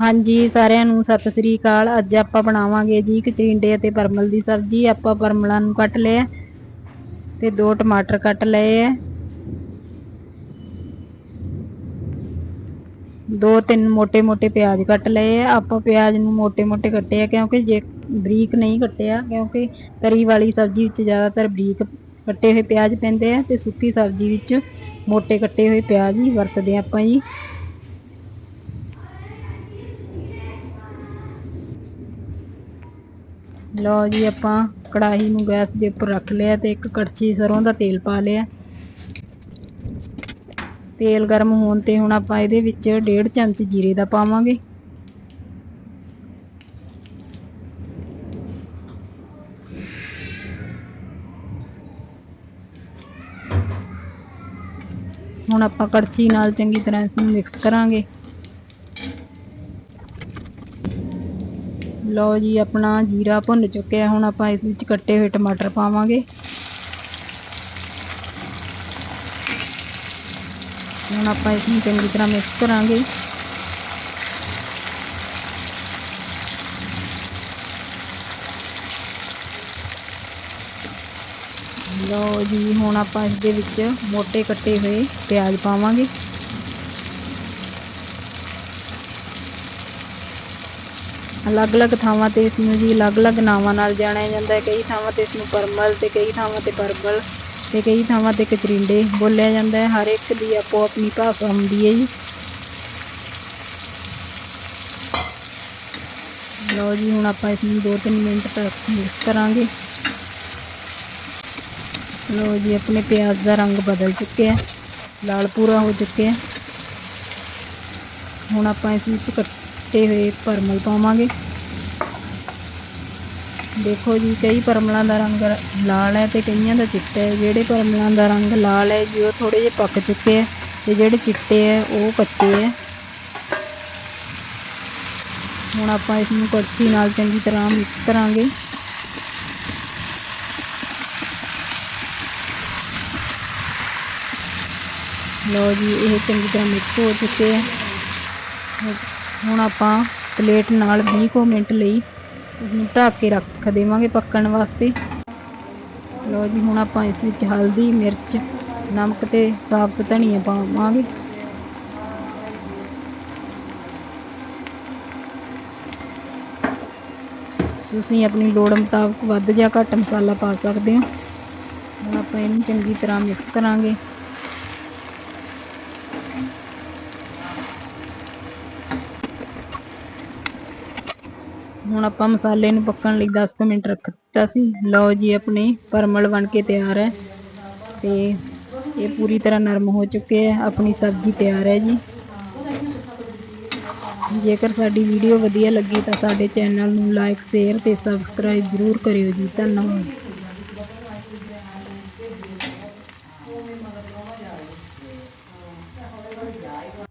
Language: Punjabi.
ਹਾਂਜੀ, ਸਾਰਿਆਂ ਨੂੰ ਸਤਿ ਸ੍ਰੀ ਅਕਾਲ। ਅੱਜ ਆਪਾਂ ਬਣਾਵਾਂਗੇ ਜੀ ਕਚਰੀਂਡੇ ਅਤੇ ਪਰਮਲ ਦੀ ਸਬਜ਼ੀ। ਆਪਾਂ ਪਰਮਲਾਂ ਨੂੰ ਕੱਟ ਲਿਆ ਤੇ ਦੋ ਟਮਾਟਰ ਕੱਟ ਲਏ ਐ ਦੋ ਤਿੰਨ ਮੋٹے-ਮੋٹے ਪਿਆਜ਼ ਕੱਟ ਲਏ ਆ ਆਪਾਂ ਪਿਆਜ਼ ਨੂੰ ਮੋٹے-ਮੋٹे ਕੱਟੇ ਆ ਕਿਉਂਕਿ ਜੇ ਬਰੀਕ ਨਹੀਂ ਕੱਟਿਆ, ਕਿਉਂਕਿ ਤਰੀ ਵਾਲੀ ਸਬਜ਼ੀ ਵਿੱਚ ਜ਼ਿਆਦਾਤਰ ਬਰੀਕ ਕੱਟੇ ਹੋਏ ਪਿਆਜ਼ ਪੈਂਦੇ ਆ ਤੇ ਸੁੱਕੀ ਸਬਜ਼ੀ ਵਿੱਚ ਮੋٹے ਕੱਟੇ ਹੋਏ ਪਿਆਜ਼ ਹੀ ਵਰਤਦੇ ਆਪਾਂ ਜੀ। ਲਓ ਜੀ ਆਪਾਂ ਕੜਾਹੀ ਨੂੰ ਗੈਸ ਦੇ ਉੱਪਰ ਰੱਖ ਲਿਆ ਤੇ ਇੱਕ ਕੜਛੀ ਸਰੋਂ ਦਾ ਤੇਲ ਪਾ ਲਿਆ। ਤੇਲ ਗਰਮ ਹੋਣ ਤੇ ਹੁਣ ਆਪਾਂ ਇਹਦੇ ਵਿੱਚ ਡੇਢ ਚਮਚ ਜੀਰੇ ਦਾ ਪਾਵਾਂਗੇ। ਹੁਣ ਆਪਾਂ ਕੜਛੀ ਨਾਲ ਚੰਗੀ ਤਰ੍ਹਾਂ ਇਸ ਨੂੰ ਮਿਕਸ ਕਰਾਂਗੇ। ਲਓ ਜੀ, ਆਪਣਾ ਜੀਰਾ ਭੁੰਨ ਚੁੱਕਿਆ ਹੁਣ ਆਪਾਂ ਇਸ ਵਿੱਚ ਕੱਟੇ ਹੋਏ ਟਮਾਟਰ ਪਾਵਾਂਗੇ। ਹੁਣ ਆਪਾਂ ਇਸ ਨੂੰ ਚੰਗੀ ਤਰ੍ਹਾਂ ਮਿਕਸ ਕਰਾਂਗੇ। ਲਓ ਜੀ, ਹੁਣ ਆਪਾਂ ਇਸ ਦੇ ਵਿੱਚ ਮੋٹے ਕੱਟੇ ਹੋਏ ਪਿਆਜ਼ ਪਾਵਾਂਗੇ। ਅਲੱਗ-ਅਲੱਗ ਥਾਵਾਂ ਤੇ ਇਸ ਨੂੰ ਜੀ ਅਲੱਗ-ਅਲੱਗ ਨਾਵਾਂ ਨਾਲ ਜਾਣਿਆ ਜਾਂਦਾ ਹੈ। ਕਈ ਥਾਵਾਂ ਤੇ ਇਸ ਨੂੰ ਪਰਮਲ ਤੇ ਕਈ ਥਾਵਾਂ ਤੇ ਪਰਬਲ ਤੇ ਕਈ ਥਾਵਾਂ ਤੇ ਕਚਰਿੰਡੇ ਬੋਲਿਆ ਜਾਂਦਾ ਹੈ। ਹਰ ਇੱਕ ਦੀ ਆਪੋ ਆਪਣੀ ਭਾਸ਼ਾ ਹੁੰਦੀ ਹੈ ਜੀ। ਲਓ ਜੀ, ਹੁਣ ਆਪਾਂ ਇਸ ਨੂੰ 2-3 ਮਿੰਟ ਤੱਕ ਮਿਕਸ ਕਰਾਂਗੇ। ਲਓ ਜੀ, ਆਪਣੇ ਪਿਆਜ਼ ਦਾ ਰੰਗ ਬਦਲ ਚੁੱਕਿਆ ਹੈ। ਲਾਲ ਪੂਰਾ ਹੋ ਚੁੱਕਿਆ ਹੈ। ਹੁਣ ਆਪਾਂ ਇਸ ਵਿੱਚ ਕੱਟੇ ਹੋਏ ਪਰਮਲ ਪਾਵਾਂਗੇ। ਦੇਖੋ ਜੀ, ਕਈ ਪਰਮਲਾਂ ਦਾ ਰੰਗ ਲਾਲ ਹੈ ਤੇ ਕਈਆਂ ਦਾ ਚਿੱਟਾ ਹੈ। ਜਿਹੜੇ ਪਰਮਲਾਂ ਦਾ ਰੰਗ ਲਾਲ ਹੈ ਜੀ, ਉਹ ਥੋੜੇ ਜਿਹੇ ਪੱਕ ਚੁੱਕੇ ਹੈ ਤੇ ਜਿਹੜੇ ਚਿੱਟੇ ਹੈ, ਉਹ ਕੱਚੇ ਹੈ। ਹੁਣ ਆਪਾਂ ਇਸ ਨੂੰ ਕੜਛੀ ਨਾਲ ਚੰਗੀ ਤਰ੍ਹਾਂ ਮਿਕਸ ਕਰਾਂਗੇ। ਲਓ ਜੀ, ਇਹ ਚੰਗੀ ਤਰ੍ਹਾਂ ਮਿਕਸ ਹੋ ਚੁੱਕੇ ਹੈ। ਹੁਣ ਆਪਾਂ ਪਲੇਟ ਨਾਲ 20 ਕੁ ਮਿੰਟ ਲਈ ਇਸਨੂੰ ਢੱਕ ਕੇ ਰੱਖ ਦੇਵਾਂਗੇ ਪੱਕਣ ਵਾਸਤੇ। ਲਓ ਜੀ, ਹੁਣ ਆਪਾਂ ਇਸ ਵਿੱਚ ਹਲਦੀ, ਮਿਰਚ, ਨਮਕ ਤੇ ਸਾਬਤ ਧਨੀਆ ਪਾਵਾਂਗੇ। ਤੁਸੀਂ ਆਪਣੀ ਲੋੜ ਮੁਤਾਬਕ ਵੱਧ ਜਾਂ ਘੱਟ ਮਸਾਲਾ ਪਾ ਸਕਦੇ ਹੋ। ਹੁਣ ਆਪਾਂ ਇਹਨੂੰ ਚੰਗੀ ਤਰ੍ਹਾਂ ਮਿਕਸ ਕਰਾਂਗੇ। ਹੁਣ ਆਪਾਂ ਮਸਾਲੇ ਨੂੰ ਪੱਕਣ ਲਈ 10 ਮਿੰਟ ਰੱਖ ਦਿੱਤਾ ਸੀ। ਲਓ ਜੀ ਆਪਣੇ ਪਰਮਲ ਬਣ ਕੇ ਤਿਆਰ ਹੈ। ਤੇ ਇਹ ਪੂਰੀ ਤਰ੍ਹਾਂ ਨਰਮ ਹੋ ਚੁੱਕੇ ਹੈ। ਆਪਣੀ ਸਬਜ਼ੀ ਤਿਆਰ ਹੈ ਜੀ। ਜੇਕਰ ਸਾਡੀ ਵੀਡੀਓ ਵਧੀਆ ਲੱਗੀ ਤਾਂ ਸਾਡੇ ਚੈਨਲ ਨੂੰ ਲਾਈਕ ਸ਼ੇਅਰ ਤੇ ਸਬਸਕ੍ਰਾਈਬ ਜ਼ਰੂਰ ਕਰਿਓ ਜੀ। ਧੰਨਵਾਦ।